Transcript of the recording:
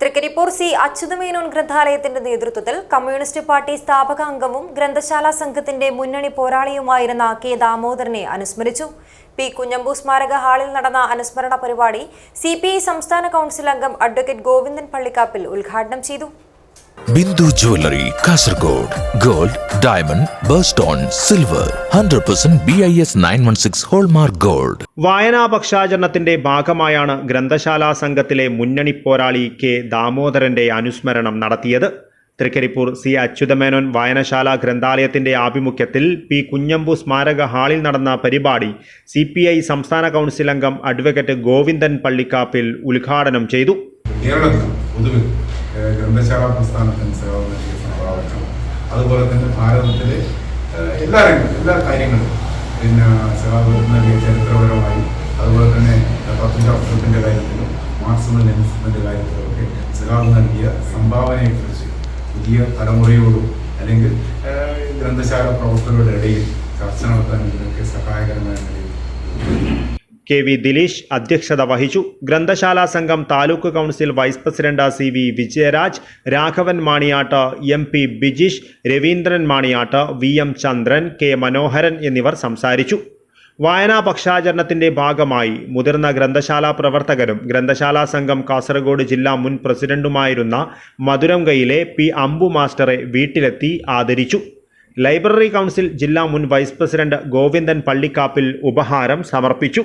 Trikaripur C Achutha Menon ഗ്രന്ഥാലയത്തിന്റെ നേതൃത്വത്തിൽ communist party സ്ഥാപക അംഗവും ഗ്രന്ഥശാല സംഘത്തിന്റെ മുന്നണി പോരാളിയുമായിരുന്ന കെ ദാമോദരനെ അനുസ്മരിച്ചു. പി കുഞ്ഞമ്പു സ്മാരക ഹാളിൽ നടന്ന അനുസ്മരണ പരിപാടി സി സംസ്ഥാന കൗൺസിൽ അംഗം അഡ്വക്കേറ്റ് ഗോവിന്ദൻ പള്ളിക്കാപ്പിൽ ഉദ്ഘാടനം ചെയ്തു. Bindu jewellery Kasaragod. Gold diamond birthstone silver. Hundred percent B I S nine one six hallmark gold. വായനാ പക്ഷാചരണത്തിന്റെ ഭാഗമായാണ് ഗ്രന്ഥശാലാ സംഘത്തിലെ മുന്നണി പോരാളി കെ ദാമോദരന്റെ അനുസ്മരണം നടത്തിയത്. തൃക്കരിപ്പൂർ സി അച്യുതമേനോൻ വായനശാല ഗ്രന്ഥാലയത്തിന്റെ ആഭിമുഖ്യത്തിൽ പി കുഞ്ഞമ്പു സ്മാരക ഹാളിൽ നടന്ന പരിപാടി സി പി ഐ സംസ്ഥാന കൗൺസിൽ അംഗം അഡ്വക്കേറ്റ് ഗോവിന്ദൻ പള്ളിക്കാപ്പിൽ ഉദ്ഘാടനം ചെയ്തു. കേരളത്തിൽ ഗ്രന്ഥശാല പ്രസ്ഥാനത്തിന് സേവനം നൽകിയ സംഭാവനകൾ. അതുപോലെ തന്നെ ഭാരതത്തിലെ എല്ലാ രംഗത്തും എല്ലാ കാര്യങ്ങളും പിന്നെ സേവ നൽകിയ ചരിത്രപരമായി അതുപോലെ തന്നെ തത്വശാസ്ത്രത്തിന്റെ കാര്യത്തിലും മാർക്സിമം ലെനിസിമിന്റെ കാര്യത്തിലൊക്കെ സഹാബ് നൽകിയ സംഭാവനയെക്കുറിച്ച് പുതിയ തലമുറയോടും അല്ലെങ്കിൽ ഗ്രന്ഥശാല പ്രവർത്തകരുടെ ഇടയിൽ ചർച്ച നടത്താൻ ഇതിനൊക്കെ കെ വി ദിലീഷ് അധ്യക്ഷത വഹിച്ചു. ഗ്രന്ഥശാലാ സംഘം taluk council vice president C V Vijayaraj Raghavan Maniyat M P Bijish Raveendran Maniyat V M Chandran K Manoharan എന്നിവർ സംസാരിച്ചു. വായനാ പക്ഷാചരണത്തിന്റെ ഭാഗമായി മുതിർന്ന ഗ്രന്ഥശാലാ പ്രവർത്തകരും ഗ്രന്ഥശാലാ സംഘം കാസർഗോഡ് ജില്ലാ മുൻ പ്രസിഡന്റുമായിരുന്ന മധുരംകയിലെ പി അമ്പു മാസ്റ്ററെ വീട്ടിലെത്തി ആദരിച്ചു. ലൈബ്രറി കൗൺസിൽ ജില്ലാ മുൻ വൈസ് പ്രസിഡന്റ് ഗോവിന്ദൻ പള്ളിക്കാപ്പിൽ ഉപഹാരം സമർപ്പിച്ചു.